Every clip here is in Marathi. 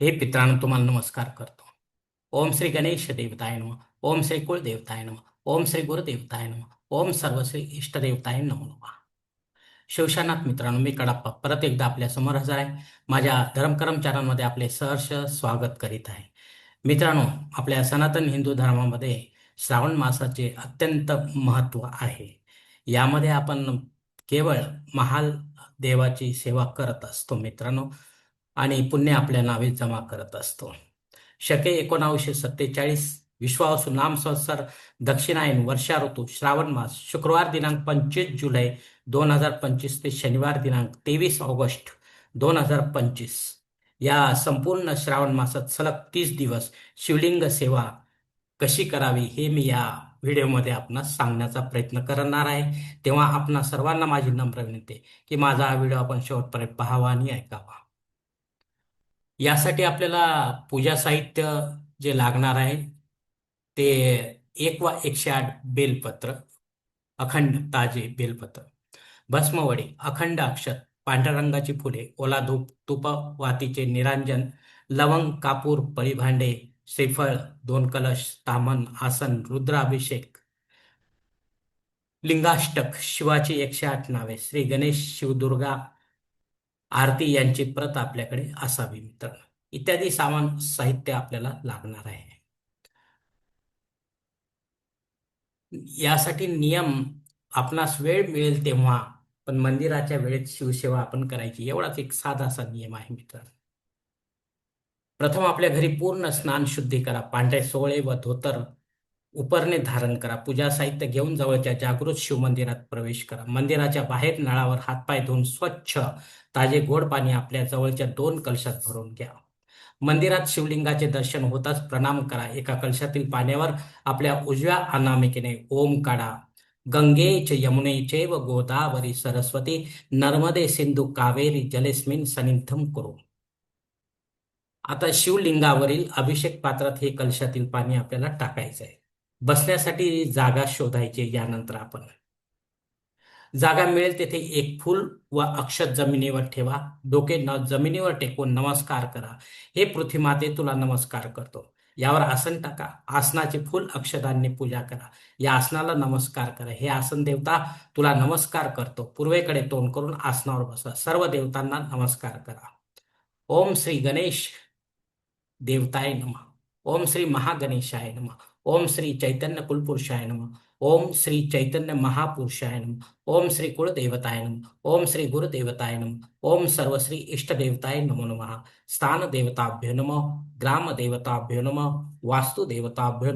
हे पित्रांनो तुम्हाला नमस्कार करतो. ओम श्री गणेश देवताय नम. ओम श्री कुळदेवताय नम. ओम श्री गुरुदेवताय नम. ओम सर्वश्री इष्टदेवताय नमो नम. शिवशानाथ मित्रांनो मी कडाप्पा परत एकदा आपल्यासमोर हजर आहे. माझ्या धर्मकरम चॅनलमध्ये आपले सहर्ष स्वागत करीत आहे. मित्रांनो आपल्या सनातन हिंदू धर्मामध्ये श्रावण मासाचे अत्यंत महत्त्व आहे. यामध्ये आपण केवळ महाल देवाची सेवा करत असतो मित्रांनो. आणि पुण्य आपल्या नावे जमा करत असतो. शके एकोणावीसशे सत्तेचाळीस विश्वासू नाम संसार दक्षिणायन वर्षा ऋतू श्रावण मास शुक्रवार दिनांक पंचवीस जुलै दोन हजार पंचवीस ते शनिवार दिनांक तेवीस ऑगस्ट दोन हजार पंचवीस. या संपूर्ण श्रावण मासात सलग तीस दिवस शिवलिंग सेवा कशी करावी हे मी या व्हिडिओमध्ये आपणास सांगण्याचा प्रयत्न करणार आहे. तेव्हा आपणा सर्वांना माझी नम्र विनंती की माझा हा व्हिडिओ आपण शेवटपर्यंत पाहावा आणि ऐकावा. यासाठी आपल्याला पूजा साहित्य जे लागणार आहे ते एक वा एकशे आठ बेलपत्र अखंड ताजे बेलपत्र. भस्मवडी अखंड अक्षत पांढऱ्या रंगाची फुले ओला धूप तुप वातीचे निरांजन लवंग कापूर पळीभांडे श्रीफळ दोन कलश तामन आसन रुद्राभिषेक. लिंगाष्टक शिवाची एकशे आठ नावे श्री गणेश शिवदुर्गा आरती यांची प्रत आपल्याकडे असावी मित्रांनो. इत्यादी सामान साहित्य आपल्याला लागणार आहे. यासाठी नियम आपणास वेळ मिळेल तेव्हा पण मंदिराच्या वेळेत शिवसेवा आपण करायची. एवढाच एक साधासा नियम आहे मित्रांनो. प्रथम आपल्या घरी पूर्ण स्नान शुद्धी करा. पांढरे सोहळे व धोतर उपरणे धारण करा. पूजा साहित्य घेऊन जवळच्या जागृत शिवमंदिरात प्रवेश करा. मंदिराच्या बाहेर नळावर हातपाय धुवून स्वच्छ ताजे गोड पाणी आपल्या जवळच्या दोन कलशात भरून घ्या. मंदिरात शिवलिंगाचे दर्शन होताच प्रणाम करा. एका कलशातील पाण्यावर आपल्या उजव्या अनामिकेने ओम काढा. गंगे च यमुने गोदावरी सरस्वती नर्मदे सिंधू कावेरी जलेस्मिन सनिधम करू. आता शिवलिंगावरील अभिषेक पात्रात हे कलशातील पाणी आपल्याला टाकायचं आहे बसण्यासाठी जागा शोधायची यानंतर आपण. जागा मिळेल तेथे एक फूल व अक्षत जमिनीवर ठेवा. डोके न जमिनीवर टेकून नमस्कार करा. हे पृथ्वीमाते तुला नमस्कार करतो. यावर आसन टाका. आसनाचे फूल अक्षदांनी पूजा करा. या आसनाला नमस्कार करा. हे आसन देवता तुला नमस्कार करतो. पूर्वेकडे तोंड करून आसनावर बसा सर्व देवतांना नमस्कार करा. ओम श्री गणेश देवताय नमः. ओम श्री महागणेशाय नमः। ओम श्री चैतन्य कुलपुरुषाय नमः। ओम श्री चैतन्य महापुरुषाय नम। ओम श्री कुलदेवताय नम। ओम श्री गुरुदेवताय नम। ओम सर्वश्री इष्टदेवताय नमो नमः। स्थान देवताभ्यो नमः। ग्राम देवताभ्यो नमः। वास्तु देवताभ्यो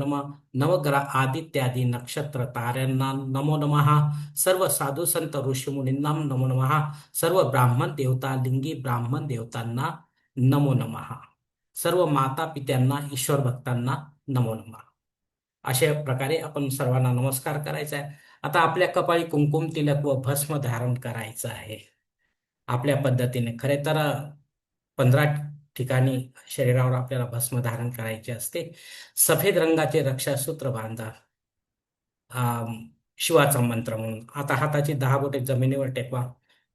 नवग्रह आदित्यादी नक्षत्र ताऱ्यांना नमो नमः। सर्व साधू संत ऋषीमुनींना नमो नमः। सर्व ब्राह्मण देवता लिंगी ब्राह्मण देवतांना नमो नमः। सर्व माता पित्यांना ईश्वर भक्तांना नमो नमः. अशा प्रकारे आपण सर्वांना नमस्कार करायचा आहे आता आपल्या कपाळी कुंकुम तिलक व भस्म धारण करायचं आहे. आपल्या पद्धतीने खरे तर पंधरा ठिकाणी शरीरावर आपल्याला भस्म धारण करायचे असते. सफेद रंगाचे रक्षासूत्र बांधा. शिवाचा मंत्र म्हणून. आता हाताची दहा बोटे जमिनीवर टेकवा.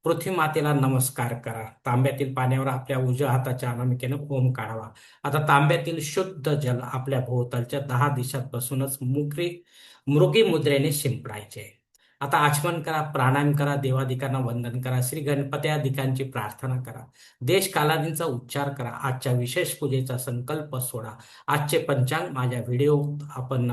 पृथ्वी मातेला नमस्कार करा. तांब्यातील पाण्यावर आपल्या उजव्या हाताच्या अनामिकेने ओम काढावा. आता तांब्यातील शुद्ध जल आपल्या भोवतालच्या दहा दिशात बसूनच मुकरी मृगी मुद्रेने शिंपडायचे. आता आचमन करा प्राणायाम करा देवाधिकांना वंदन करा श्री गणपत्यादिकांची प्रार्थना करा. देश कालादींचा उच्चार करा. आजच्या विशेष पूजेचा संकल्प सोडा. आजचे पंचांग माझ्या व्हिडिओ आपण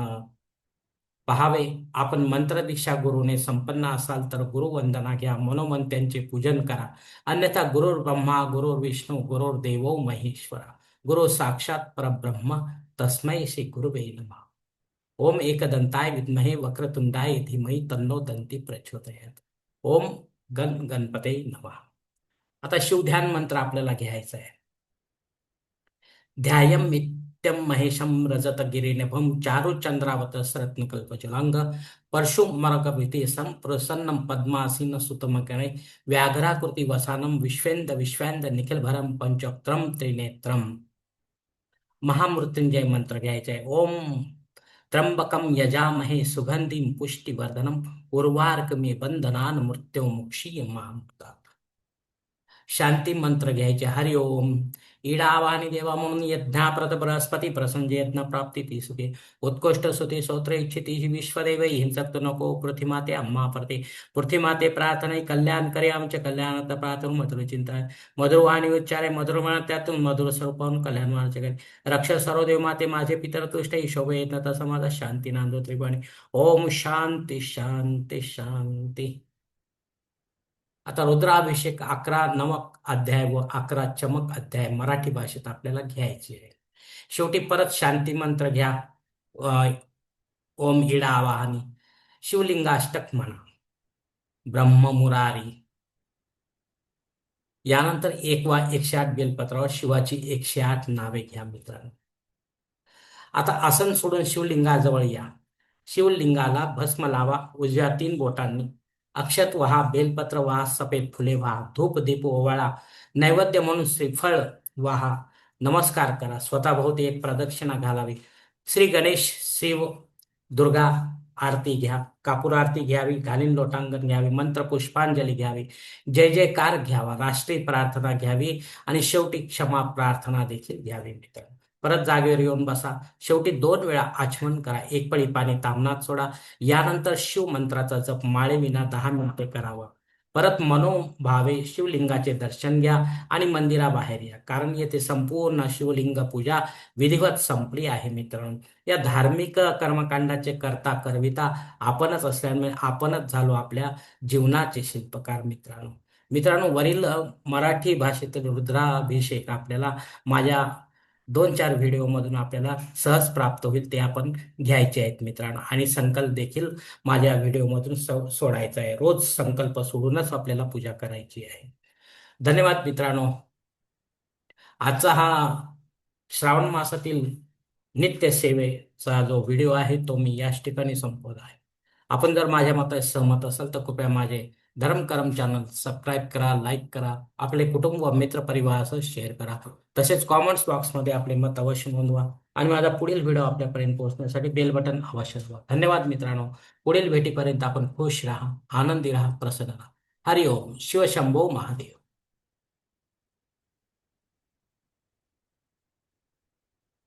पहावे. आपण मंत्रदीक्षा गुरुने संपन्न असाल तर गुरुवंदना घ्या. मनोमन त्यांचे पूजन करा. अन्यथा गुरुर ब्रह्मा गुरुर विष्णू गुरुर देवो महेश्वरा. गुरु साक्षात परब्रह्म. तस्मै श्री गुरुवे नमः. ओम एकदंताय विद्महे वक्रतुंडाय धीमहि तन्नो दंती प्रचोदयात. ओम गण गणपते नमः. आता शिवध्यान मंत्र आपल्याला घ्यायचा आहे. ध्यायम नित्यं महेशं रजतगिरिनिभं चारुचन्द्रावतसरत्नकल्पजलाङ्ग परशुमरकभीति सम्प्रसन्नं पद्मासीनसुतमकणे व्याघ्राकृति वसानं विश्वेन्द विश्वेन्द निखिलभरं पंचोक्त्रम त्रिनेत्रम महामृत्युंजय मंत्र घ्यायचा आहे ओम। त्र्यंबकम यजामहे सुगंधिं पुष्टिवर्धनम उर्वार्कमे बंधनान मृत्युमुक्षीय मामुक्ता शांती मंत्र घ्यायचे. हरि ओम. इडा देवा म्हणून यज्ञाप्रत बृहस्पती प्रसंज यज्ञ प्राप्ती ती सुखे उत्कृष्ट सुती स्तोत्र इच्छिती विश्वदेव हिंसक नको पृथ्वीमाते अम्मा प्रते. पृथ्वीमाते प्रार्थना कल्याण करे आमचे कल्याणात प्रार्थना मधुर चिंता मधुरवाणी उच्चारे मधुर म्हणा त्यातून मधुर स्वरूपाहून कल्याण मानाचे करे रक्ष सर्वदेव माते माझे पितर तुष्ट शोभे येत तसं माझा शांती नांदो त्रिपाणी ओम शांती शांती शांती. आता रुद्राभिषेक अकरा नमक अध्याय व अकरा चमक अध्याय मराठी भाषेत आपल्याला घ्यायचे आहे शेवटी परत शांती मंत्र घ्या. ओम इडा आवाहनी शिवलिंगाष्टक म्हणा. ब्रह्म मुरारी. यानंतर एक वा एकशे आठ बेलपत्रावर शिवाची एकशे आठ नावे घ्या मित्रांनो. आता आसन सोडून शिवलिंगाजवळ या. शिवलिंगाला भस्म लावा. उजव्या तीन बोटांनी अक्षत वहा बेलपत्र वहा सफेद फुले वहा धूप दीप ओवाळा नैवेद्य म्हणून श्रीफळ वहा. नमस्कार करा. स्वतःभोवती एक प्रदक्षिणा घालावी. श्री गणेश शिव दुर्गा आरती घ्या. कापूर आरती घ्यावी घालीन लोटांगण घ्यावी मंत्र पुष्पांजली घ्यावी. जय जयकार घ्यावा. राष्ट्रीय प्रार्थना घ्यावी आणि शेवटी क्षमा प्रार्थना देखील घ्यावी मित्र परत जागेवर येऊन बसा. शेवटी दोन वेळा आचमन करा. एक पळी पाणी तामनात सोडा. यानंतर शिव मंत्राचा जप माळेविना दहा मिनिटे करावं. परत मनोभावे शिवलिंगाचे दर्शन घ्या आणि मंदिराबाहेर या. कारण येथे संपूर्ण शिवलिंग पूजा विधिवत संपली आहे मित्रांनो. या धार्मिक कर्मकांडाचे करता करविता आपणच असल्यामुळे आपणच झालो आपल्या जीवनाचे शिल्पकार मित्रांनो. मित्रांनो वरील मराठी भाषेतील रुद्राभिषेक आपल्याला माझ्या दोन चार व्हिडिओमधून आपल्याला सहज प्राप्त होईल ते आपण घ्यायचे आहेत मित्रांनो. आणि संकल्प देखील माझ्या व्हिडिओमधून सो- सोडायचा आहे. रोज संकल्प सोडूनच आपल्याला पूजा करायची आहे. धन्यवाद मित्रांनो. आजचा हा श्रावण मासातील नित्य सेवेचा जो व्हिडिओ आहे तो मी याच ठिकाणी संपवत आहे. आपण जर माझ्या मताशी सहमत असाल तर कृपया माझे धर्मकरम चॅनल सबस्क्राईब करा लाईक करा आपले कुटुंब व मित्र परिवारासह शेअर करा. तसेच कॉमेंट्स बॉक्समध्ये आपले मत अवश्य नोंदवा आणि माझा पुढील व्हिडिओ आपल्यापर्यंत पोहोचण्यासाठी बेल बटन अवश्य व्हा धन्यवाद मित्रांनो. पुढील भेटीपर्यंत आपण खुश राहा आनंदी राहा प्रसन्न राहा. हरिओम शिवशंभो महादेव.